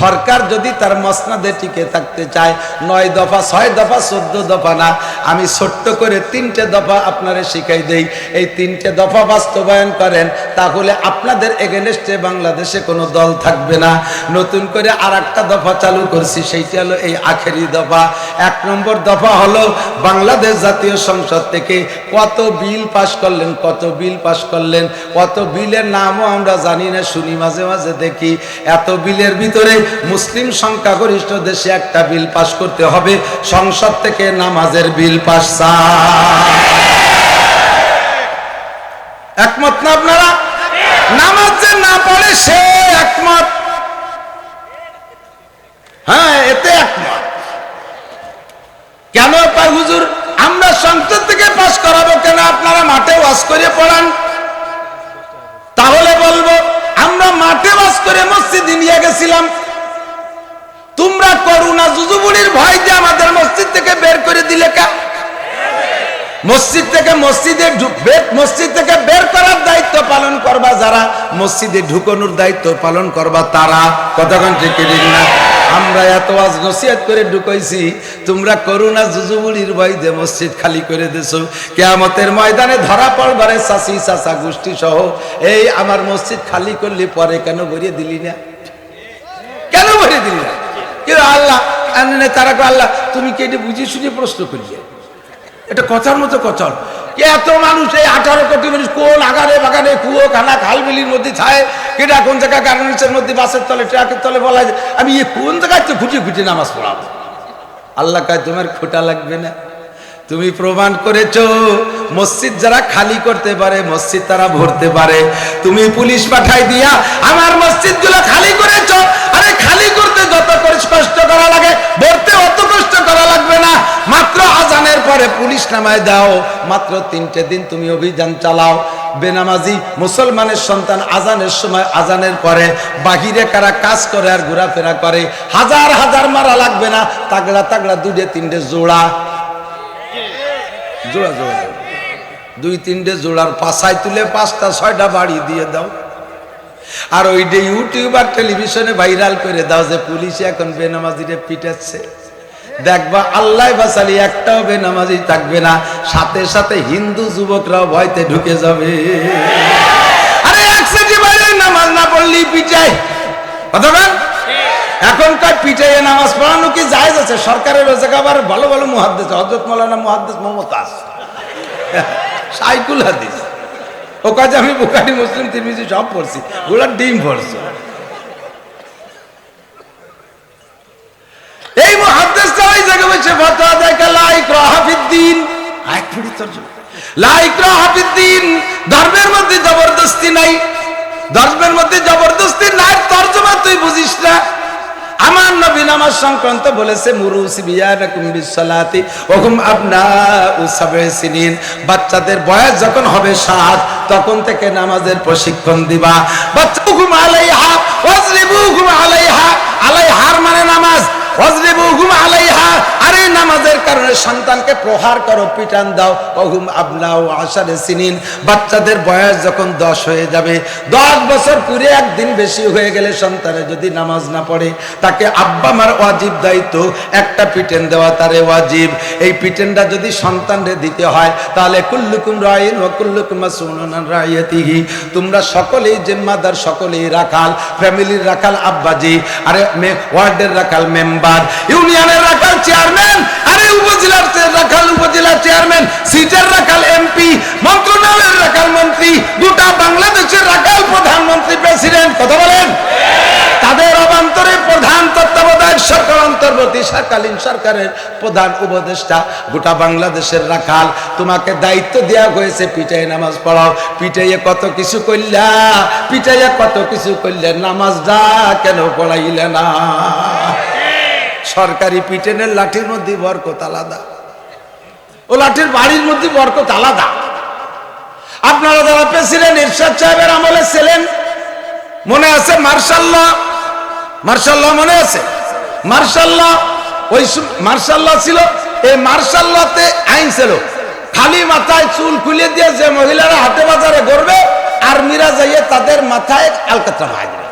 সরকার যদি তার মসনাদে টিকে থাকতে চায়, নয় দফা, ছয় দফা, চোদ্দ দফা না, আমি ছোট্ট করে তিনটে দফা আপনারা শিখাই দেই। এই তিনটে দফা বাস্তবায়ন করেন, তাহলে আপনাদের এগেনস্টে বাংলাদেশে কোনো দল থাকবে না। নতুন করে আর একটা দফা চালু করছি, সেইটা হলো এই আখেরি দফা। এক নম্বর দফা হলো বাংলাদেশ জাতীয় সংসদ থেকে কত বিল পাশ করলেন, কত বিল পাশ করলেন, কত বিলের নামও আমরা জানি না, শুনি মাঝে মাঝে দেখি। এত বিলের ভিতরে মুসলিম সংখ্যাগরিষ্ঠ দেশে একটা বিল পাশ করতে হবে, সংসদ থেকে নামাজের বিল পাশ একমত না আপনারা? নামাজ যে না পড়ে সে একমত। হ্যাঁ এতে একমত। কেন পাই হুজুর, আমরা সংসদ থেকে পাশ করাবো কেন? আপনারা মাঠে ওয়াজ করে পড়ান। তাহলে বলব, আমরা মাঠে বাস করে মসজিদে নিয়ে গেছিলাম তোমরা করুণা জুজুবুড়ির ভয় যে আমাদের মসজিদ থেকে বের করে দিলে কা? মসজিদ থেকে মসজিদে মসজিদ থেকে বের করার দায়িত্ব পালন করবা যারা, মসজিদে ঢুকানোর দায়িত্ব পালন করবা তারা। কতক্ষণ ঠিক না? আমরা এত আজ নসিহত করে ঢুকাইছি, তোমরা করুণা জুজুবুড়ির ভয় যে মসজিদ খালি করে দিছো। কেয়ামতের ময়দানে ধরা পড়বারে চাষি চাষা গোষ্ঠী সহ এই আমার মসজিদ খালি করলে পরে কেন ভরিয়ে দিলি না কেন ভরিয়ে দিলি না কেউ আল্লাহ তারা আল্লাহ, তুমি কি এটা বুঝিয়ে শুনে প্রশ্ন করিয়ে? এটা কথার মতো কথা এত মানুষ, এই আঠারো কোটি মানুষ কোন আগারে বাগানে কুয়ো, খানা, খালবিলির মধ্যে ছায় কেটা কোন জায়গায় গার্মেন্টসের মধ্যে বাসের তলে, ট্রাকের তলে বলা যায়। আমি এ কোন জায়গায় তো খুঁটি খুঁটি নামাজ পড়াবো? আল্লাহ কায়, তোমার খোটা লাগবে না। তুমি প্রমাণ করেছ, মসজিদ যারা খালি করতে পারে, মসজিদ তারা ভরতে পারে। তুমি পুলিশ পাঠাই দিয়া, আমার মসজিদগুলো খালি করেছ, আরে খালি যত কষ্ট করা লাগে, ভরতে অত কষ্ট করা লাগবে না। মাত্র আজানের পরে পুলিশ নামায় দাও। মাত্র তিনটে দিন তুমি অভিযান চালাও। বেনামাজি মুসলমানের সন্তান আজানের সময় আজানের পরে বাহিরে কারা কাজ করে আর ঘোরাফেরা করে, হাজার হাজার মারা লাগবে না। তাগড়া তাগড়া দুটে তিনটে জোড়া। জোড়া জোড়া। দুই তিনটে জোড়ার পাশায় তুলে পাঁচটা, ছয়টা বাড়ি দিয়ে দাও। আর ওইটা ইউটিউব আর টেলিভিশনে ভাইরাল করে দাও যে পুলিশ এখন বেনামাজিরে পিটাচ্ছে। দেখবা আল্লাহ বাসালি একটাও বেনামাজি থাকবে না। সাথে সাথে হিন্দু যুবকরাও ভয়তে ঢুকে যাবে। আরে বাইরে নামাজ না কথা বল। পিটাইয়ে নামাজ পড়ানো কি জায়েজ আছে? সরকারের ওই আবার ভালো ভালো মুহাদ্দিস হজরত মৌলানা মুহাদ্দিস মমতাজ। সাইকুল হাদিস। ও কাজে আমি বুখারি, মুসলিম, তিরমিজি সব পড়ছি। ওগুলা ডিম পড়ছি। এই মুহাদ্দিসটা ওই জায়গায় বসে ফতোয়া দেয় লাইক রাহাফিদ্দিন এক মিনিট তর্জমা লাইক রাহাফিদ্দিন ধর্মের মধ্যে জবরদস্তি নাই। ধর্মের মধ্যে জবরদস্তি নাই, তর্জমা তুই বুঝিস না। আমার নবী নামাজ সংক্রান্ত বলেছে, মুরুসি বাচ্চাদের বয়স যখন হবে সাত, তখন থেকে নামাজের প্রশিক্ষণ দিবা। বাচ্চা ওয়াজরিবুহুম আলাইহা আলাইহা আরে নামাজের কারণে সন্তানকে প্রহার করো, পিটান দাও। ওহুম আবনাউ আশারে সিনিন। বাচ্চাদের বয়স যখন দশ হয়ে যাবে, দশ বছর পুরে একদিন বেশি হয়ে গেলে সন্তানের যদি নামাজ না পড়ে, তাকে আব্বা মার ওয়াজিব দায়িত্ব, একটা পিটেন দেওয়া তারে ওয়াজিব। এই পিটেনটা যদি সন্তানরে দিতে হয়, তাহলে কুল্লুকুম রাইন ও কুল্লুকুম আন তোমরা সকলেই জিম্মাদার, সকলেই রাখাল, ফ্যামিলির রাখাল আব্বাজি, আরে ওয়ার্ডের রাখাল মেম্বার। ইউনিয়নের রাখাল চেয়ারম্যান, আরে উপজেলার রাখাল উপজেলার চেয়ারম্যান, সিটের রাখাল এমপি, মন্ত্রণালয়ের রাখাল মন্ত্রী, গোটা বাংলাদেশের রাখাল প্রধানমন্ত্রী প্রেসিডেন্ট, কথা বলেন? তাদের অবান্তরে প্রধান তত্ত্বাবধায়ক সরকার অন্তর্বর্তী সরকালীন সরকারের প্রধান উপদেষ্টা, গোটা বাংলাদেশের রাখাল, তোমাকে দায়িত্ব দেওয়া হয়েছে পিটাই নামাজ পড়াও, পিটাইয়ে কত কিছু করলা পিটাইয়ে কত কিছু করলে নামাজটা কেন পড়াইলে না? সরকারি পিটেনের লাঠির মধ্যে বরকত আলাদা। ও লাঠির বাড়ির মধ্যে বরকত আলাদা। আপনারা যারা প্রেসিডেন্ট, ইরশাদ সাহেবের আমলে ছিলেন, মনে আছে মার্শাল্লাহ? মার্শাল্লাহ মনে আছে? মার্শাল্লাহ ওই মার্শাল্লাহ ছিল, এই মার্শাল্লাহতে আইন ছিল। খালি মাথায় চুল খুলে দিয়ে যে মহিলারা হাতে বাজারে করবে আর্মিরা যাইয়ে তাদের মাথায় আলকাতরা দেবে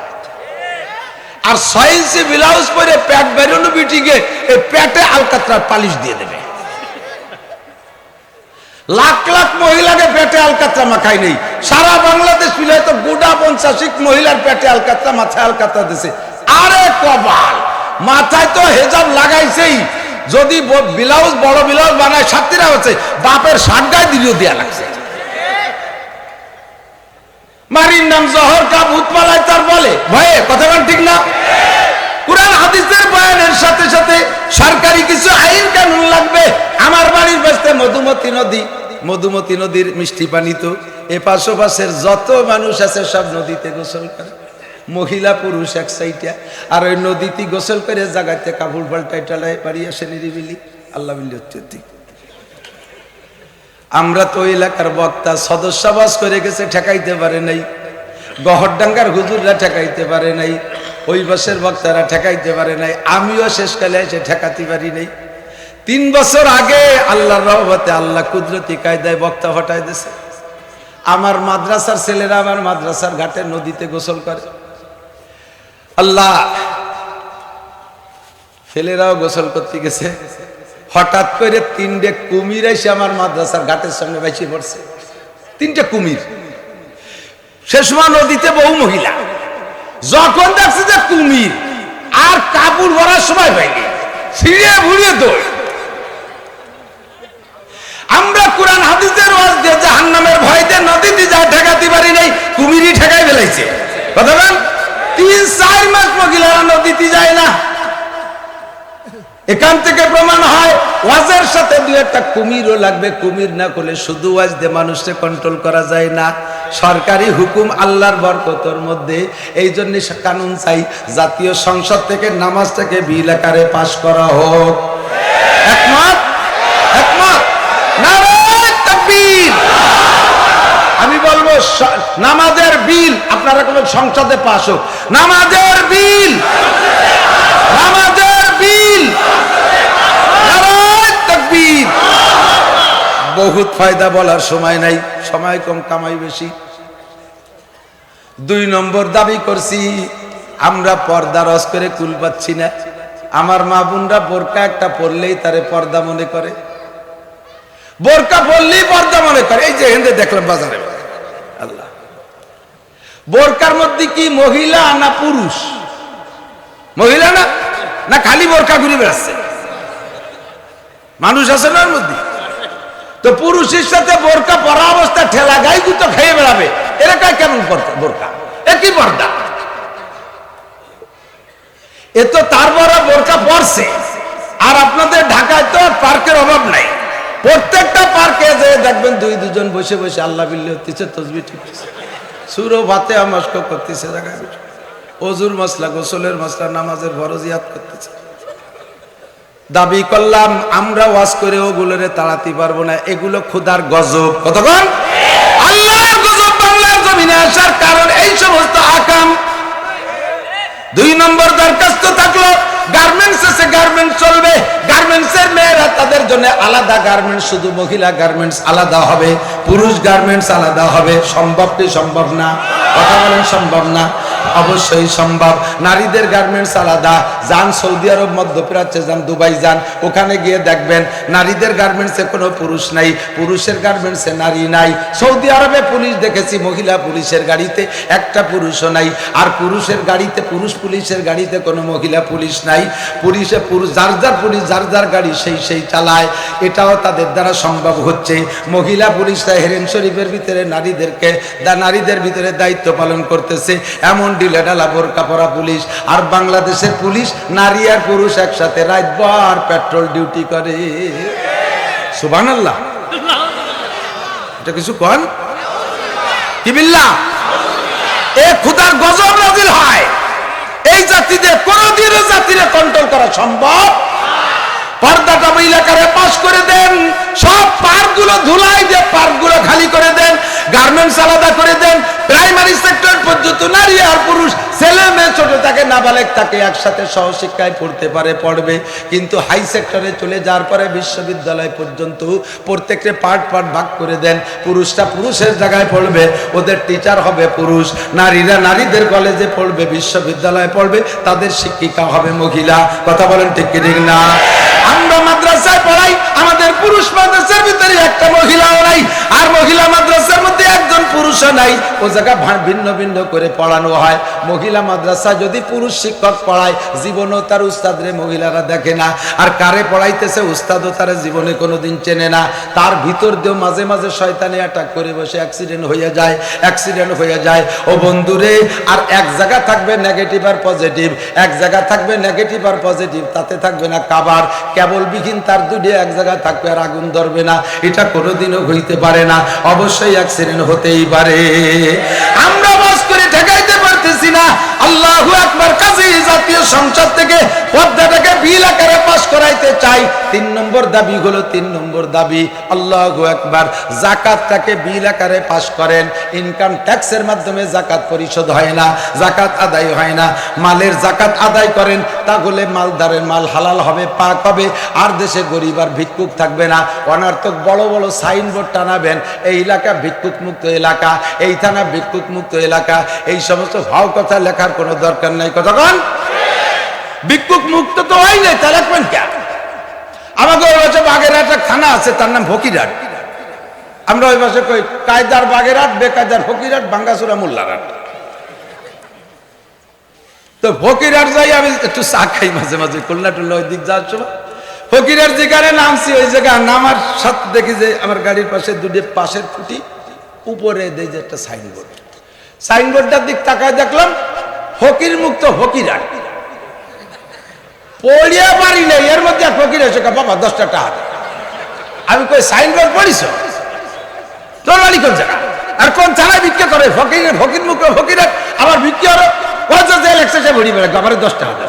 আর ইঞ্চি ব্লাউজ পরে প্যাট বেরোনো বিটিকে এই প্যাটে আলকাতরার পালিশ দিয়ে দেবে। লাখ লাখ মহিলাকে পেটে আলকাতরা মাখাই নেই। সারা বাংলাদেশ মিলে তো গোটা পঞ্চাশিক মহিলার পেটে আলকাতরা, মাথায় আলকাতরা দিছে। আরে কবাল, মাথায় তো হেজাব লাগাইছেই। যদি ব্লাউজ, বড় ব্লাউজ বানায় সাতটিরা হচ্ছে, বাপের সাতটায় দিলেও দেয়া লাগছে। মারির নাম জহর কাপ উৎপালায় তার বলে, ভয়ে কথা বল ঠিক না কোরআন হাদিসের বয়ানের সাথে সাথে সরকারি কিছু আইন কানুন লাগবে আমার বাড়ির পাশে মধুমতি নদী। মধুমতি নদীর মিষ্টি পানি তো। এ পাশের যত মানুষ আছে সব নদীতে গোসল করে। মহিলা, পুরুষ এক সাইডে। আর ওই নদীতে গোসল করে জায়গাতে কাপড় পাল্টাই টালায় বাড়ি আসে নিরিবিলি। আল্লাহ ঠিক। আমরা তো এলাকার বক্তা, সদস্যবাস করে গেছে, ঠেকাইতে পারে নাই। গহরডাঙ্গার হুজুররা ঠেকাইতে পারে নাই। ওই বাসের বক্তারা ঠেকাইতে পারে নাই। আমিও শেষকালে এসে ঠেকাতে পারি নাই। তিন বছর আগে আল্লাহর রহমতে আল্লাহ কুদরতি কায়দায় বক্তা হটাই দিছে। আমার মাদ্রাসার ছেলেরা আমার মাদ্রাসার ঘাটে নদীতে গোসল করে। আল্লাহ ছেলেরাও গোসল করতে গেছে। হঠাৎ করে তিনটে কুমির এসে আমার মাদ্রাসার ঘাটের সঙ্গে বেশি পড়ছে। তিনটে কুমির। সময় নদীতে বহু মহিলা। যখন দেখছে যে কুমির, আর কাপড় ভরার সময় পাইনি ছিঁড়ে ভুড়িয়ে দৌড়। আমরা কোরআন হাদিসের ওয়াজ দিয়ে জাহান্নামের ভয়তে নদীতে যা ঠেকাতে পারি নাই, কুমিরই ঠেকাই ফেলাইছে। কথা বল তিন, চার মাস মহিলারা নদীতে যায় না। এখান থেকে প্রমাণ হয়, ওয়াজের সাথে দু একটা কুমিরও লাগবে। কুমির না করলে শুধু ওয়াজ দিয়ে মানুষকে কন্ট্রোল করা যায় না। সরকারি হুকুম আল্লাহর বরকতর মধ্যে। এই জন্য কানুন চাই, জাতীয় সংসদ থেকে নামাজটাকে বিল আকারে পাশ করা হোক একমত একমত নারায়ণ আমি বলব নামাজের বিল, আপনারা কোন সংসদে পাশ হোক। নামাজের বিল। নামাজের বিল। বহুত ফায়দা বলার সময় নাই, সময় কম, কামাই বেশি। দুই নম্বর দাবি করছি, আমরা পর্দা রস করে কুল পাচ্ছি না। আমার মা বোনরা বোরকা একটা পরলেই তারে পর্দা মনে করে। বোরকা পরলেই পর্দা মনে করে। এই যে হেন্দে দেখলাম বাজারে। আল্লাহ। বোরকার মধ্যে কি মহিলা না পুরুষ? মহিলা না? না খালি বোরকা ঘুরে বেড়াচ্ছে? মানুষ আছে না মধ্যে? তো পুরুষের সাথে বোরকা পরা অবস্থা ঠেলা গাই তো খেয়ে বেড়াবে। এলাকা কেমন বোরকা? একই পর্দা। এ তো তার বড় বোরকা পরছে। আর আপনাদের ঢাকায় তো পার্কের অভাব নাই। প্রত্যেকটা পার্কে যে দেখবেন দুই দুজন বসে বসে আল্লাহ বিল্লি হতেছে, তসবি ঠিকছে সুরো ভাতে মস্ক করতেছে, জায়গায়। অজুর মশলা, গোসলের মশলা, নামাজের ফরজিয়াত করতেছে। দাবি করলাম, আমরা ওয়াজ করে ওগুলোরে তাড়াতে পারব না, এগুলো খুদার গজব। কতক্ষণ আল্লাহর গজব বাংলার জমিনে আসার কারণ এই সমস্ত আকাম। দুই নম্বর দরখাস্ত থাকল গার্মেন্টস আছে গার্মেন্টস চলবে। গার্মেন্টস এর মেয়েরা তাদের জন্য আলাদা গার্মেন্টস শুধু মহিলা গার্মেন্টস আলাদা হবে। পুরুষ গার্মেন্টস আলাদা হবে। সম্ভব সম্ভব না? কথা বলেন, সম্ভব না। অবশ্যই সম্ভব। নারীদের গার্মেন্টস আলাদা। যান সৌদি আরব, মধ্যপ্রাচ্যে যান, দুবাই যান, ওখানে গিয়ে দেখবেন নারীদের গার্মেন্টসে কোনো পুরুষ নাই। পুরুষের গার্মেন্টসে নারী নাই। সৌদি আরবে পুলিশ দেখেছি, মহিলা পুলিশের গাড়িতে একটা পুরুষও নাই। আর পুরুষের গাড়িতে, পুরুষ পুলিশের গাড়িতে কোনো মহিলা পুলিশ নাই। পুলিশে পুরুষ, যার যার পুলিশ, যার যার গাড়ি সেই সেই চালায়। এটাও তাদের দ্বারা সম্ভব হচ্ছে। মহিলা পুলিশরা হেরেন শরীফের ভিতরে নারীদেরকে নারীদের ভিতরে দায়িত্ব পালন করতেছে। এমন ডিলেডালা বোরকা পরা পুলিশ। আর বাংলাদেশের পুলিশ নারী আর পুরুষ একসাথে রাতবার পেট্রোল ডিউটি করে। সুবান আল্লাহ এটা কিছু কন? কি বিল্লা এ খুদার গজব নাজিল হয়। এই জাতিদের কোনদিনও জাতিরে কন্ট্রোল করা সম্ভব। পর্দাটা এলাকারে পাশ করে দেন। সব পার্কগুলো ধুলাই দিয়ে পার্কগুলো খালি করে দেন। গার্মেন্টস আলাদা করে দেন প্রাইমারি সেক্টর পর্যন্ত নারী আর পুরুষ ছেলে মেয়ে ছোট থাকে নাবালেক তাকে একসাথে সহশিক্ষায় পড়তে পারে, পড়বে। কিন্তু হাই সেক্টরে চলে যাওয়ার পরে বিশ্ববিদ্যালয় পর্যন্ত প্রত্যেকটা পার্ট পার্ট ভাগ করে দেন। পুরুষটা পুরুষের জায়গায় পড়বে, ওদের টিচার হবে পুরুষ। নারীরা নারীদের কলেজে পড়বে, বিশ্ববিদ্যালয়ে পড়বে, তাদের শিক্ষিকা হবে মহিলা। কথা বলেন ঠিক না আমরা মাদ্রাসায় পড়াই আমাদের পুরুষ মাদ্রাসার ভিতরে একটা মহিলাও নাই, আর মহিলা মাদ্রাসার মধ্যে একজন পুরুষও নাই। ও জায়গা ভিন্ন ভিন্ন করে পড়ানো হয়। মহিলা মাদ্রাসা যদি পুরুষ শিক্ষক পড়ায়, জীবনও তার উস্তাদরে মহিলারা দেখে না। আর কারে পড়াইতেছে, উস্তাদও তার জীবনে কোনোদিন চেনে না। তার ভিতর দিয়েও মাঝে মাঝে শয়তানি অ্যাটাক করে বসে অ্যাক্সিডেন্ট হয়ে যায় অ্যাক্সিডেন্ট হয়ে যায়। ও বন্ধুরে, আর এক জায়গা থাকবে নেগেটিভ আর পজিটিভ এক জায়গা থাকবে নেগেটিভ আর পজিটিভ তাতে থাকবে না কাবার। কেবল বিহীন তার দুটি এক জায়গায় থাকবে আর আগুন ধরবে না, এটা কোনোদিনও হইতে পারে না, অবশ্যই অ্যাক্সিডেন্ট হতেই পারে। আমরা বাস করে ঠেকাইতে পারতেছি না আল্লাহ একবার কাজী জাতীয় সংসদ থেকে পদ্মাটাকে বিল আকারে পাশ করাইতে চাই। তিন নম্বর দাবি হলো তিন নম্বর দাবি। আল্লাহ একবার জাকাতটাকে বিল আকারে পাশ করেন। ইনকাম ট্যাক্সের মাধ্যমে জাকাত পরিশোধ হয় না জাকাত আদায় হয় না। মালের জাকাত আদায় করেন, তাহলে মালদারের মাল হালাল হবে, পাক হবে। আর দেশে গরিব আর ভিক্ষুক থাকবে না। অনার্থক বড় বড় সাইনবোর্ড টানাবেন, এই এলাকা ভিক্ষুক মুক্ত এলাকা, এই থানা ভিক্ষুক মুক্ত এলাকা। এই সমস্ত ভাও কথা লেখার কোনো দরকার নাই। কতক্ষণ ভিক্ষুক মুক্ত তো হয় নাই, তা রাখবেন কেন আমাকে ওই পাশে বাগেরহাট থানা আছে, তার নাম ফকিরহাট। আমরা ওই পাশে কই, কায়দার বাগেরহাট, বেকায়দার ফকিরহাট, বাঙ্গাসুরা মোল্লারহাট। তো ফকিরহাট যাই, আমি একটু চা খাই মাঝে মাঝে, খুলনা টুল্লা ওই দিক যাওয়ার সময়। ফকিরহাট যেখানে নামছি, ওই জায়গা নামার সাথে দেখি যে আমার গাড়ির পাশে দুটি পাশের ফুটি উপরে দেয় যে একটা সাইনবোর্ড। সাইনবোর্ডটার দিক তাকায় দেখলাম ফকির মুক্ত ফকিরহাট পড়িয়া পারি এর মধ্যে এক ফকির হয়েছে বাবা, দশটা টাকা। আমি কই, সাইনবোর্ড পড়িস? তোর বাড়ি কোন জায়গা? আর কোন থানায় বিক্রি করে? ফকির ফকির মুখ ফকির আবার বিক্রি হলো, পঞ্চাশ জেল একসাথে ভরি বেড়ে আমার দশ টাকা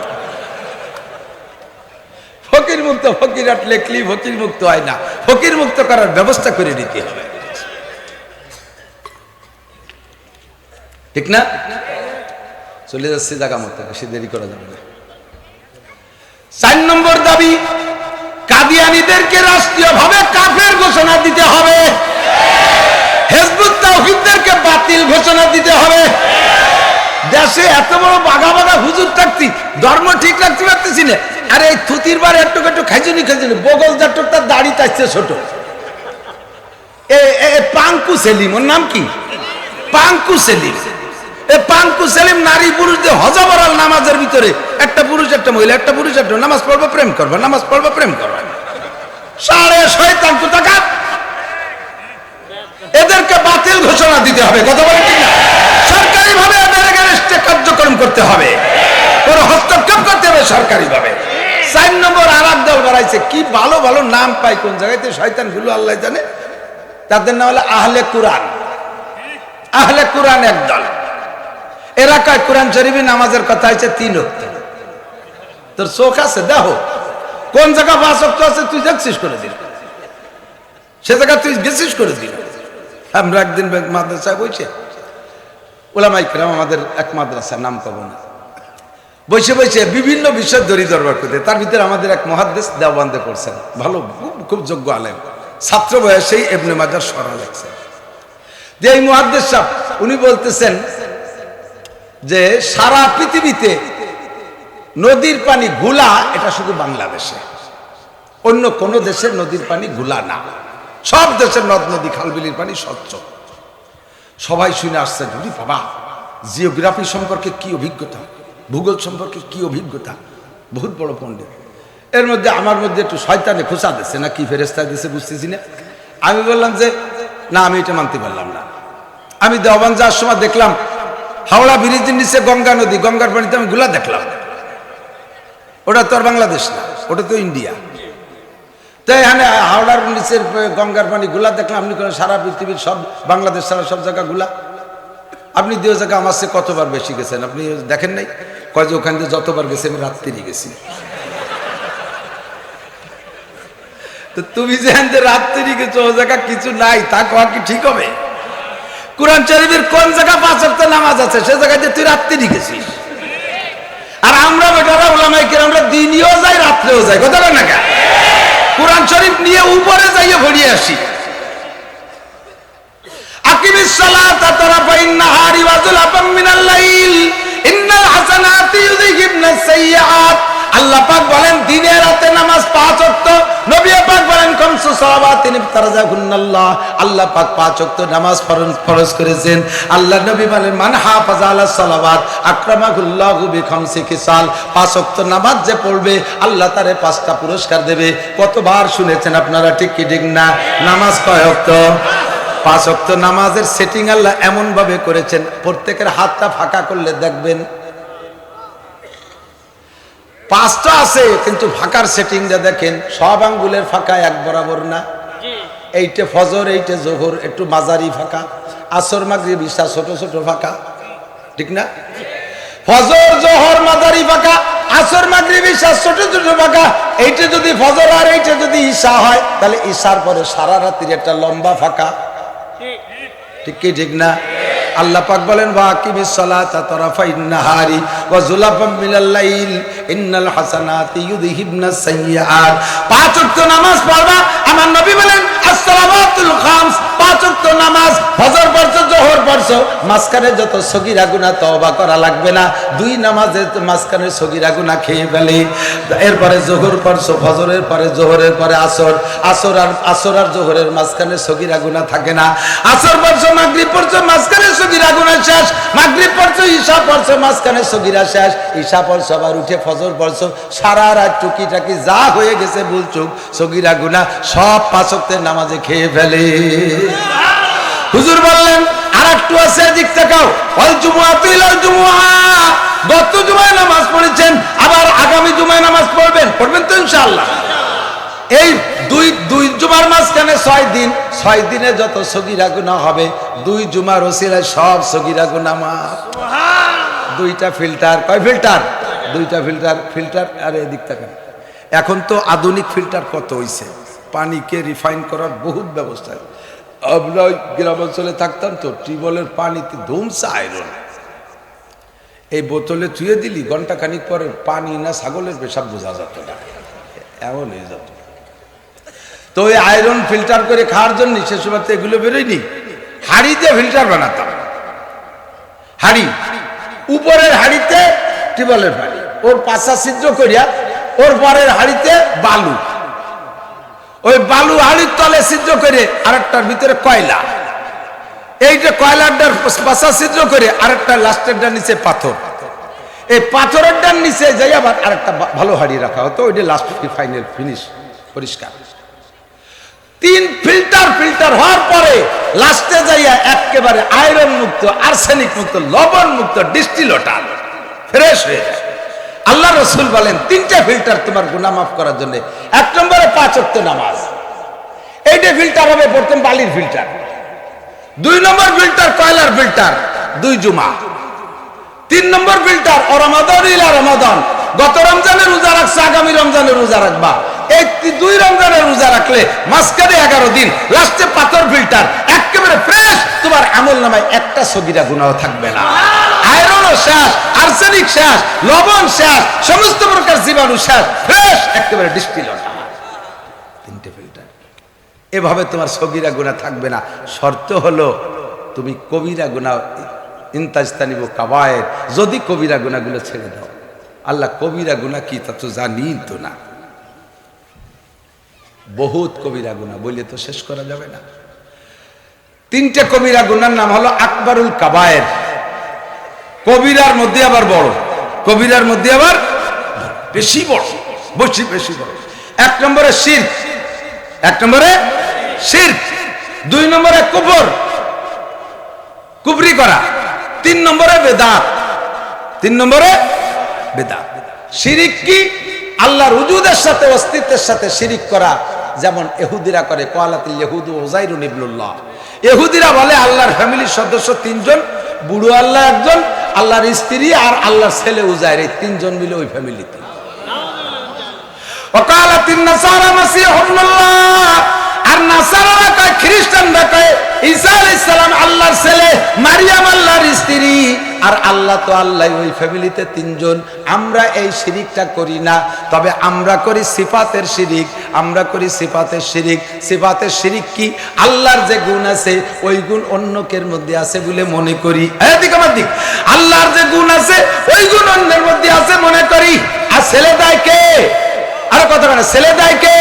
ফকির মুক্ত ফকির লেখলি ফকির মুক্ত হয় না। ফকির মুক্ত করার ব্যবস্থা করে নিতে হবে। ঠিক না? চলে যাচ্ছে জায়গা মতো, বেশি দেরি করা যাবে না। চার নম্বর দাবি, কাদিয়ানিদেরকে রাষ্ট্রীয়ভাবে কাফের ঘোষণা দিতে হবে। হেজবুত বাতিল ঘোষণা দিতে হবে। দেশে এত বড় বাঘা বাঘা হুজুর থাকতি, ধর্ম ঠিক রাখতে পারতেছি না। আরে এই থুতির বার একটু একটু খাইছুনি খাইছুনি বগল জাটক তার দাড়ি চাইছে ছোট। এ, পাঙ্কু সেলিম, ওর নাম কি? পাঙ্কু সেলিম। এদেরকে বাতিল ঘোষণা দিতে হবে সরকারি ভাবে কার্যক্রম করতে হবে। হস্তক্ষেপ করতে হবে সরকারি ভাবে চার নম্বর আর দল বাড়াইছে, কি ভালো ভালো নাম পাই কোন জায়গাতে শয়তানগুলো আল্লাহ জানে। তাদের নাম হলো আহলে কুরআন। আহলে কুরআন এক দল এলাকায় কোরআন শরীফে নামাজের কথা হয়েছে তিন অক্ত তোর চোখ আছে? দেখো। কোন জায়গা পাঁচ অক্ত আছে তুই দেখছিস করে দিল সে জায়গা তুই গেছিস করে দিল আমরা একদিন মাদ্রাসায় বইছে। ওলামাই কেরাম আমাদের এক মাদ্রাসা নাম পাবো না। বসে বসে বিভিন্ন বিষয় দড়ি দরবার করতে তার ভিতরে আমাদের এক মহাদেশ দেওয়ান্দে করছেন ভালো, খুব যোগ্য আলেম। ছাত্র বয়সেই এবনে মাজার সরা লাগছে যে এই মহাদ্দেশ সাহেব, উনি বলতেছেন যে সারা পৃথিবীতে নদীর পানি গুলা এটা শুধু বাংলাদেশে। অন্য কোন দেশের নদীর পানি গুলা না। সব দেশের নদ, নদী খালবিলির পানি স্বচ্ছ। সবাই শুনে আসছে ধরি বাবা, জিওগ্রাফি সম্পর্কে কি অভিজ্ঞতা? ভূগোল সম্পর্কে কি অভিজ্ঞতা? বহুত বড় পণ্ডিত। এর মধ্যে, আমার মধ্যে একটু শয়তানে খোঁচা দিচ্ছে না, কি ফেরেস্তা দিচ্ছে বুঝতেছি না। আমি বললাম যে, না, আমি এটা মানতে পারলাম না। আমি দেওয়ান যাওয়ার সময় দেখলাম হাওড়া ব্রিজের নিচে গঙ্গা নদী, গঙ্গার পানিতে আমি গুলা দেখলাম। ওটা তো আর বাংলাদেশ না, ওটা তো ইন্ডিয়া। তাই এখানে হাওড়ার নিচের গঙ্গার পানি গুলা দেখলাম, আপনি সারা পৃথিবীর সব, বাংলাদেশ সারা সব জায়গা গুলা? আপনি দুই জায়গা আমার সে কতবার বেশি গেছেন? আপনি দেখেন নাই? কয় যে ওখান দিয়ে যতবার গেছে, আমি রাত্রি গেছি। তো তুমি যে রাত্রি গেছো, ও জায়গা কিছু নাই, তা কি ঠিক হবে? কোরআন শরীফের কোন জায়গা পাঁচ ওয়াক্ত নামাজ আছে, সে জায়গায় তুই রাত্রি গেছিস আর আমরা বেটারা ওলামাই কিরাম, আমরা দিনও যাই, রাত্রেও যাই, কথা বল না? কোরআন শরীফ নিয়ে উপরে যাইয়ে ভরিয়ে আসি। আকিমিস সালাতা তারাফাইন নাহারি ওয়া যুলাফাম মিনাল লাইল। ইন্নাল হাসানাতি ইউযহিবনাস সাইয়্যাত। আল্লাহ পাক বলেন, দিনে রাতে নামাজ পাঁচ ওয়াক্ত পাঁচ ওয়াক্ত নামাজ ওয়াক্ত যে পড়বে, আল্লাহ তারে পাঁচটা পুরস্কার দেবে। কতবার শুনেছেন আপনারা, ঠিক কি, ঠিক না? নামাজ কয় ওয়াক্ত? পাঁচ অক্ত নামাজের সেটিং আল্লাহ এমন ভাবে করেছেন, প্রত্যেকের হাতটা ফাঁকা করলে দেখবেন। পাঁচটা আছে কিন্তু ফাঁকার সেটিংটা দেখেন সব আঙ্গুলের ফাঁকা এক বরাবর না। এইটা ফজর এইটা জোহর একটু মাঝারি ফাঁকা। আসর মাগরিব ইসা ছোট ছোট ফাঁকা। ঠিক না? ফজর জোহর মাঝারি ফাঁকা আসর মাগরিব ইসা ছোট ছোট ফাঁকা। এইটা যদি ফজর আর এইটা যদি ঈশা হয় তাহলে ঈশার পরে সারা রাত্রির একটা লম্বা ফাঁকা। ঠিক কি ঠিক না? আল্লাহ পাক বলেন ওয়া আকিমিস সালাতা তারাফাইন নাহারি ওয়া যুলাফাম মিনাল লাইল, ইন্নাল হাসানাতি ইউযহিবনাস সাইয়্যাত পাঁচ ওয়াক্ত নামাজ পড়বা, আমার নবী বলেন, আসসালামাতুল খামস। পাঁচ ওয়াক্ত নামাজ, হজর জোহর মাঝখানে যত সগিরা গুণা তবা করা লাগবে না, দুই নামাজে মাঝখানে সগিরা গুণা খেয়ে ফেলে। এরপরে জোহর পড়ছো ফজরের পরে জোহরের পরে আসর আসর আর আসর আর জোহরের মাঝখানে সগিরা গুণা থাকে না। আসর পড়ছো মাগরি পড়ছো, মাঝখানে সগিরা শেষ মাঝখানে সগীরা শেষ আবার উঠে ফজর টুকি টাকি যা হয়ে গেছে সব নামাজে খেয়ে ফেলে। হুজুর বললেন আর একটু আছে দিক তুই নামাজ পড়েছেন, আবার আগামী জুমায় নামাজ পড়বেন পড়বেন তো ইনশাআল্লাহ। এই দুই দুই জুমার মাঝখানে ছয় দিন ছয় দিনে যত সগিরা গুনাহ হবে দুই জুমার ওসিলায় সব সগিরা গুনাহ মাফ দুইটা ফিল্টার কয় ফিল্টার? দুইটা ফিল্টার ফিল্টার আর এদিক তাকান। এখন তো আধুনিক ফিল্টার কত হইছে? পানিকে রিফাইন করার বহুত ব্যবস্থা আমরা ওই গ্রাম অঞ্চলে থাকতাম তো টিউবওয়েলের পানিতে ধুমসা আয়রন। এই বোতলে থুয়ে দিলি ঘণ্টা খানিক পরে পানি না ছাগলের পেশাব বোঝা যেত না। এমন হয়ে যেত তো ওই আয়রন ফিল্টার করে খাওয়ার জন্য সে সময় তো এগুলো বেরোয়নি। হাড়িতে ফিল্টার বানাতাম। হাড়ি। উপরের হাড়িতে টিউবওয়েলের পানি। ওর পাশা ছিদ্র করিয়া ওর পরের হাড়িতে বালু। ওই বালু হাড়ির তলে ছিদ্র করে আরেকটার ভিতরে কয়লা। এইটা কয়লারটার পাশা ছিদ্র করে আরেকটা লাস্টের লাস্টেরটার নিচে পাথর। এই পাথরের পাথরেরটার নিচে যাই আবার আরেকটা ভালো হাড়ি রাখা হতো। ওইটা লাস্ট ফাইনাল ফিনিশ পরিষ্কার। তিন ফিল্টার ফিল্টার হওয়ার পরে লাস্টে যাইয়া একেবারে আয়রন মুক্ত, আর্সেনিক মুক্ত, লবণ মুক্ত ডিস্টিলটার ফ্রেশ হয়ে যায়। আল্লাহ রসুল বলেন, তিনটা ফিল্টার তোমার গুনাহ মাফ করার জন্য। এক নম্বরে পাঁচ নামাজ। এইটা ফিল্টার হবে প্রথম বালির ফিল্টার। দুই নম্বর ফিল্টার কয়লার ফিল্টার? দুই জুমা। তিন নম্বর ফিল্টার ও রমাদান ইলা রমাদান। গত রমজানের রোজা রাখছে, আগামী রমজানের রোজা রাখবা। তি- দুই রমজানের রোজা রাখলে মাঝখানে এগারো দিন, লাস্টে পাথর ফিল্টার, একেবারে ফ্রেশ তোমার আমল নামায় একটা সগিরা গুণাও থাকবে না। আয়রনও শেষ আর্সেনিক শেষ লবণ শেষ সমস্ত প্রকার জীবাণু শেষ ফ্রেশ একেবারে ডিস্টিল তিনটে ফিল্টার। এভাবে তোমার সগিরা গুণা থাকবে না। শর্ত হলো, তুমি কবিরা গুণা ইন্তাজতানিব কাবায়ের যদি কবিরা গুণাগুলো ছেড়ে দাও, আল্লাহ কবিরা গুণা কি তা তো জানি তো না। বহুত কবিরা গুণা বললে তো শেষ করা যাবে না। তিনটে কবিরা গুনার নাম হলো আকবরুল কাবায়ের। কবিরার মধ্যে আবার বড়, কবিরার মধ্যে আবার বেশি বড়, বেশি বেশি বড়। এক নম্বরে শির, এক নম্বরে শির, দুই নম্বরে কুফর কুবরি করা। তিন নম্বরে বেদাত, তিন নম্বরে বেদাত। শিরিক কি? আল্লাহর উজুদের সাথে, অস্তিত্বের সাথে শিরিক করা। যেমন এহুদিরা করে কোয়ালাতিল ইহুদু ওজাইরুন ইবনুল্লাহ। এহুদিরা বলে, আল্লাহর ফ্যামিলির সদস্য তিনজন, বুড়ো আল্লাহ একজন, আল্লাহর স্ত্রী আর আল্লাহর ছেলে উজাইর এই তিনজন মিলে ওই ফ্যামিলিতে। ওকালাতিন নাসারা মাসিহুল্লাহ আর নাসারারা কয়, খ্রিস্টানরা কয়, ঈসা আলাইহিস সালাম আল্লাহর ছেলে, মারিয়াম আল্লাহর স্ত্রী। আর আল্লাহ তো আল্লাহ, ওই ফ্যামিলিতে তিনজন। আমরা এই শিরিকটা করি না, তবে আমরা করি সিফাতের শিরিক, আমরা করি সিফাতের শিরিক। সিফাতের শিরিক কি? আল্লাহর যে গুণ আছে, ওই গুণ অন্যকের মধ্যে আছে বলে মনে করি। দিক আমার দিক। আল্লাহর যে গুণ আছে, ওই গুণ অন্যের মধ্যে আছে মনে করি। আর ছেলে দেয় কে? আরও কথা বলে, ছেলে দেয় কে?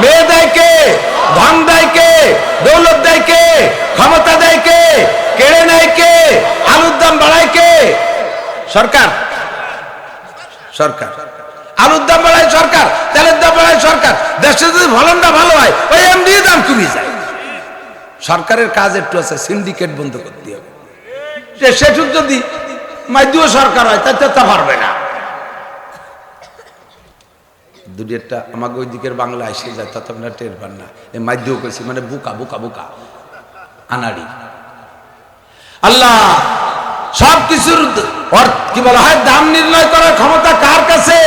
মেয়ে দেয় কে? ধন দেয় কে? দৌলত দেয় কে? ক্ষমতা দেয় কে? কেড়ে নেয় কে? আলুর দাম বাড়ায় কে? সরকার। সরকার। আলুর দাম বাড়ায় সরকার, তেলের দাম বাড়ায় সরকার। দেশে যদি ফলনটা ভালো হয়, ওই এমনি দাম কমে যায়। সরকারের কাজ একটু আছে সিন্ডিকেট বন্ধ করতে হবে। সে- সেটুক যদি মাধ্যম সরকার হয়, তাতে তা পারবে না। দুটি একটা আমাকে ওই দিকের বাংলা এসে যায় তত আপনার টের পান না। এই মাধ্যম কইছি মানে বুকা বুকা বুকা। আনাড়ি। আল্লাহ সব কিছুর কি বলা হয়, দাম নির্ণয় করার ক্ষমতা কার কাছে?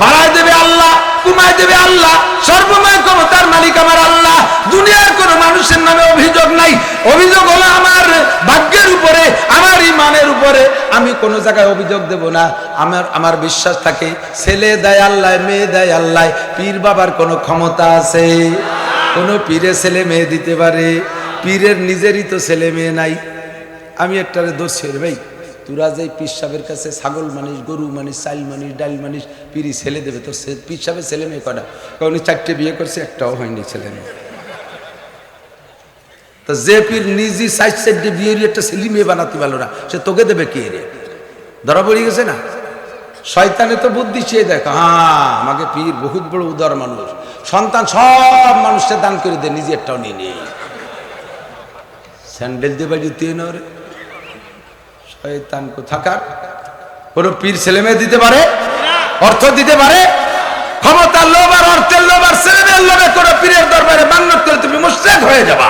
বাড়ায় দেবে আল্লাহ, কমায় দেবে আল্লাহ, সর্বময় ক্ষমতার মালিক আমার আল্লাহ। দুনিয়ার কোন মানুষের নামে অভিযোগ নাই। অভিযোগ হলো আমার ভাগ্যের উপরে, আমার ইমানের উপরে। আমি কোনো জায়গায় অভিযোগ দেব না। আমার আমার বিশ্বাস থাকে, ছেলে দেয় আল্লাহ, মেয়ে দেয় আল্লাহ। পীর বাবার কোনো ক্ষমতা আছে? কোনো পীরে ছেলে মেয়ে দিতে পারে? পীরের নিজেরই তো ছেলে মেয়ে নাই। আমি একটারে দোষী রে ভাই, তোরা যে পীর কাছে ছাগল মানিস, গরু মানিস চাইল মানিস, ডাল মানিস পিড়ি ছেলে দেবে, তোর সে- ছেলে মেয়ে কটা কারণ চারটে বিয়ে করছে, একটাও হয়নি ছেলে মেয়ে। তো যে পীর নিজে সাইড সাইডে বিয়ে একটা ছেলে মেয়ে বানাতে পারল না, সে তোকে দেবে কে রে? ধরা পড়ে গেছে না? শয়তানে তো বুদ্ধি চেয়ে দেখ হ্যাঁ আমাকে পীর বহুত বড় উদার মানুষ। সন্তান সব মানুষকে দান করে দে, নিজে একটাও নিয়ে নেই। স্যান্ডেল দিয়ে বাড়ি দিয়ে শয়তান কোথাকার কোনো পীর ছেলে মেয়ে দিতে পারে? অর্থ দিতে পারে? ক্ষমতার লোভ আর অর্থের লোভ আর ছেলে মেয়ের লোভে কোনো পীরের দরবারে মান্যত করে তুমি মুশ্রেক হয়ে যাবা।